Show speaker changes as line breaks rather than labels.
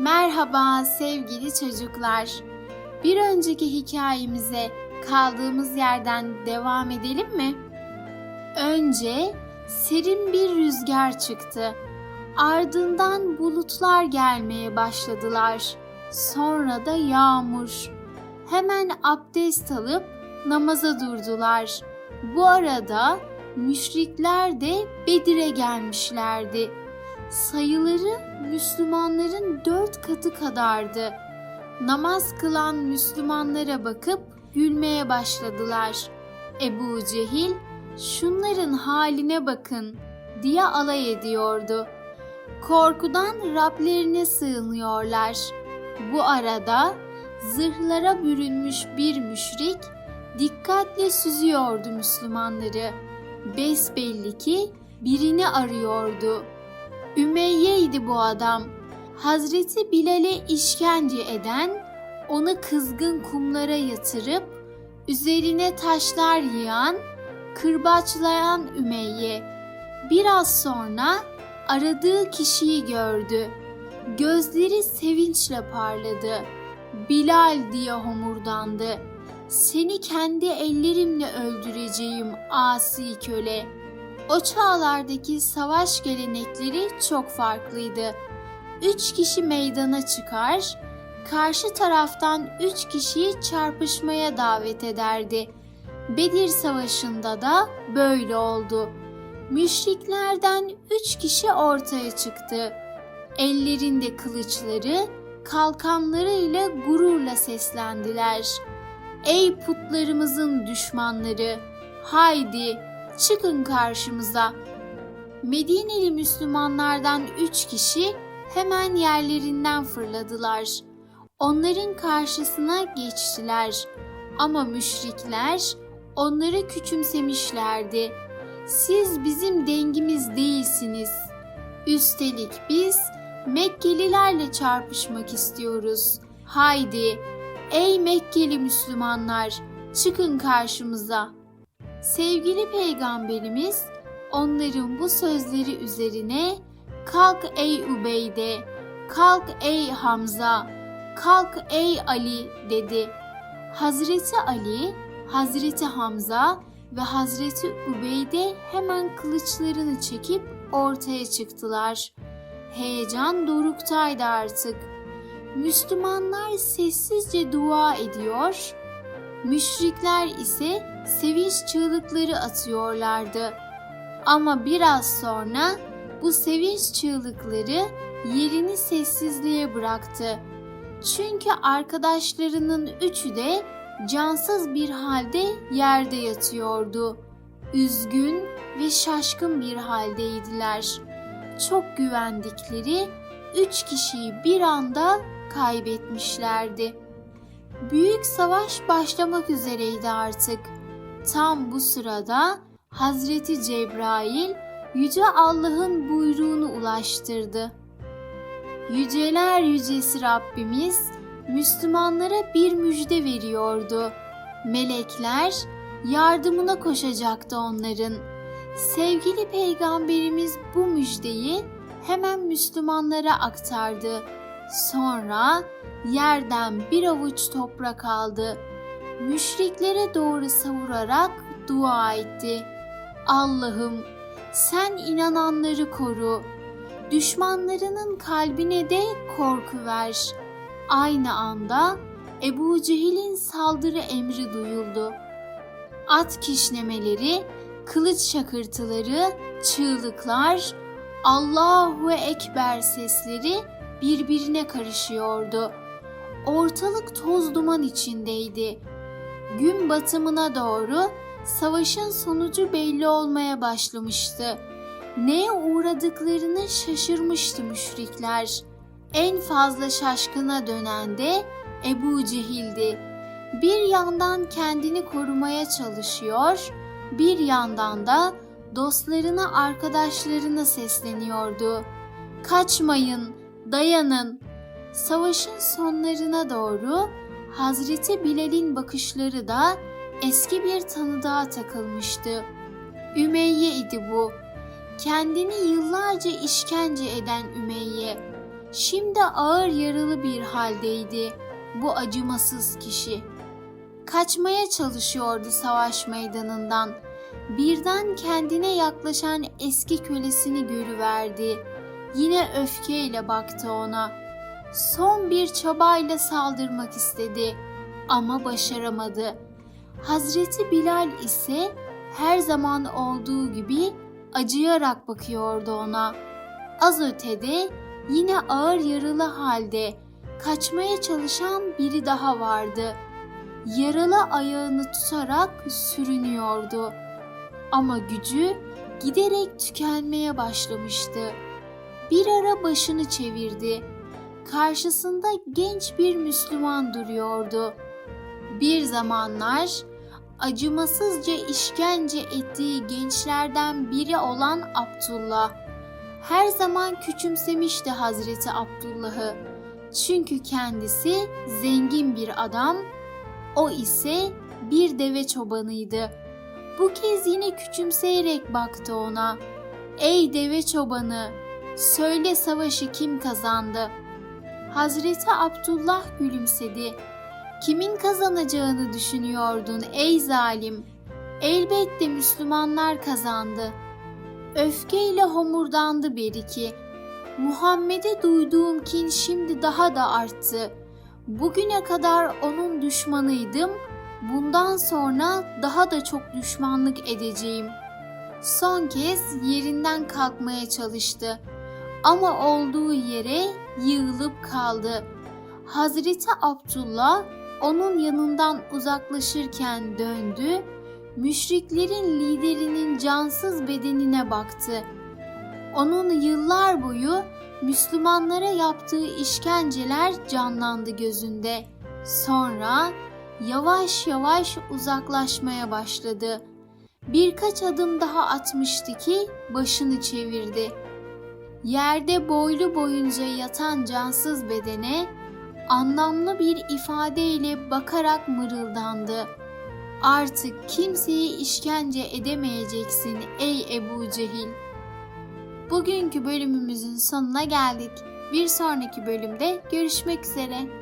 Merhaba sevgili çocuklar. Bir önceki hikayemize kaldığımız yerden devam edelim mi? Önce serin bir rüzgar çıktı. Ardından bulutlar gelmeye başladılar. Sonra da yağmur. Hemen abdest alıp namaza durdular. Bu arada müşrikler de Bedir'e gelmişlerdi. Sayıları Müslümanların dört katı kadardı. Namaz kılan Müslümanlara bakıp gülmeye başladılar. Ebu Cehil, şunların haline bakın diye alay ediyordu. Korkudan Rablerine sığınıyorlar. Bu arada zırhlara bürünmüş bir müşrik dikkatle süzüyordu Müslümanları. Besbelli ki birini arıyordu. Ümeyye'ydi bu adam. Hazreti Bilal'e işkence eden, onu kızgın kumlara yatırıp üzerine taşlar yığan, kırbaçlayan Ümeyye. Biraz sonra aradığı kişiyi gördü. Gözleri sevinçle parladı. Bilal diye homurdandı. Seni kendi ellerimle öldüreceğim asi köle. O çağlardaki savaş gelenekleri çok farklıydı. Üç kişi meydana çıkar, karşı taraftan üç kişiyi çarpışmaya davet ederdi. Bedir Savaşı'nda da böyle oldu. Müşriklerden üç kişi ortaya çıktı. Ellerinde kılıçları, kalkanlarıyla gururla seslendiler. Ey putlarımızın düşmanları! Haydi çıkın karşımıza. Medineli Müslümanlardan üç kişi hemen yerlerinden fırladılar. Onların karşısına geçtiler. Ama müşrikler onları küçümsemişlerdi. Siz bizim dengimiz değilsiniz. Üstelik biz Mekkelilerle çarpışmak istiyoruz. Haydi ey Mekkeli Müslümanlar çıkın karşımıza.'' Sevgili peygamberimiz onların bu sözleri üzerine kalk ey Ubeyde, kalk ey Hamza, kalk ey Ali dedi. Hazreti Ali, Hazreti Hamza ve Hazreti Ubeyde hemen kılıçlarını çekip ortaya çıktılar. Heyecan doruktaydı artık. Müslümanlar sessizce dua ediyor, müşrikler ise sevinç çığlıkları atıyorlardı. Ama biraz sonra bu sevinç çığlıkları yerini sessizliğe bıraktı. Çünkü arkadaşlarının üçü de cansız bir halde yerde yatıyordu. Üzgün ve şaşkın bir haldeydiler. Çok güvendikleri üç kişiyi bir anda kaybetmişlerdi. Büyük savaş başlamak üzereydi artık. Tam bu sırada Hazreti Cebrail Yüce Allah'ın buyruğunu ulaştırdı. Yüceler yücesi Rabbimiz Müslümanlara bir müjde veriyordu. Melekler yardımına koşacaktı onların. Sevgili peygamberimiz bu müjdeyi hemen Müslümanlara aktardı. Sonra yerden bir avuç toprak aldı müşriklere doğru savurarak dua etti. Allah'ım sen inananları koru. Düşmanlarının kalbine de korku ver. Aynı anda Ebu Cehil'in saldırı emri duyuldu. At kişnemeleri, kılıç şakırtıları, çığlıklar, Allahu Ekber sesleri birbirine karışıyordu. Ortalık toz duman içindeydi gün batımına doğru savaşın sonucu belli olmaya başlamıştı. Neye uğradıklarını şaşırmıştı müşrikler. En fazla şaşkına dönen de Ebu Cehil'di. Bir yandan kendini korumaya çalışıyor, bir yandan da dostlarına arkadaşlarına sesleniyordu. Kaçmayın, dayanın. Savaşın sonlarına doğru Hazreti Bilal'in bakışları da eski bir tanıdığa takılmıştı. Ümeyye idi bu. Kendini yıllarca işkence eden Ümeyye. Şimdi ağır yaralı bir haldeydi bu acımasız kişi. Kaçmaya çalışıyordu savaş meydanından. Birden kendine yaklaşan eski kölesini görüverdi. Yine öfkeyle baktı ona. Son bir çabayla saldırmak istedi ama başaramadı. Hazreti Bilal ise her zaman olduğu gibi acıyarak bakıyordu ona. Az ötede yine ağır yaralı halde kaçmaya çalışan biri daha vardı. Yaralı ayağını tutarak sürünüyordu. Ama gücü giderek tükenmeye başlamıştı. Bir ara başını çevirdi. Karşısında genç bir Müslüman duruyordu. Bir zamanlar acımasızca işkence ettiği gençlerden biri olan Abdullah. Her zaman küçümsemişti Hazreti Abdullah'ı. Çünkü kendisi zengin bir adam, o ise bir deve çobanıydı. Bu kez yine küçümseyerek baktı ona. Ey deve çobanı, söyle savaşı kim kazandı? Hazreti Abdullah gülümsedi. Kimin kazanacağını düşünüyordun ey zalim? Elbette Müslümanlar kazandı. Öfkeyle homurdandı Beriki. Muhammed'e duyduğum kin şimdi daha da arttı. Bugüne kadar onun düşmanıydım. Bundan sonra daha da çok düşmanlık edeceğim. Son kez yerinden kalkmaya çalıştı. Ama olduğu yere yığılıp kaldı. Hazreti Abdullah onun yanından uzaklaşırken döndü, müşriklerin liderinin cansız bedenine baktı. Onun yıllar boyu Müslümanlara yaptığı işkenceler canlandı gözünde. Sonra yavaş yavaş uzaklaşmaya başladı. Birkaç adım daha atmıştı ki başını çevirdi. Yerde boylu boyunca yatan cansız bedene anlamlı bir ifadeyle bakarak mırıldandı. Artık kimseyi işkence edemeyeceksin ey Ebu Cehil. Bugünkü bölümümüzün sonuna geldik. Bir sonraki bölümde görüşmek üzere.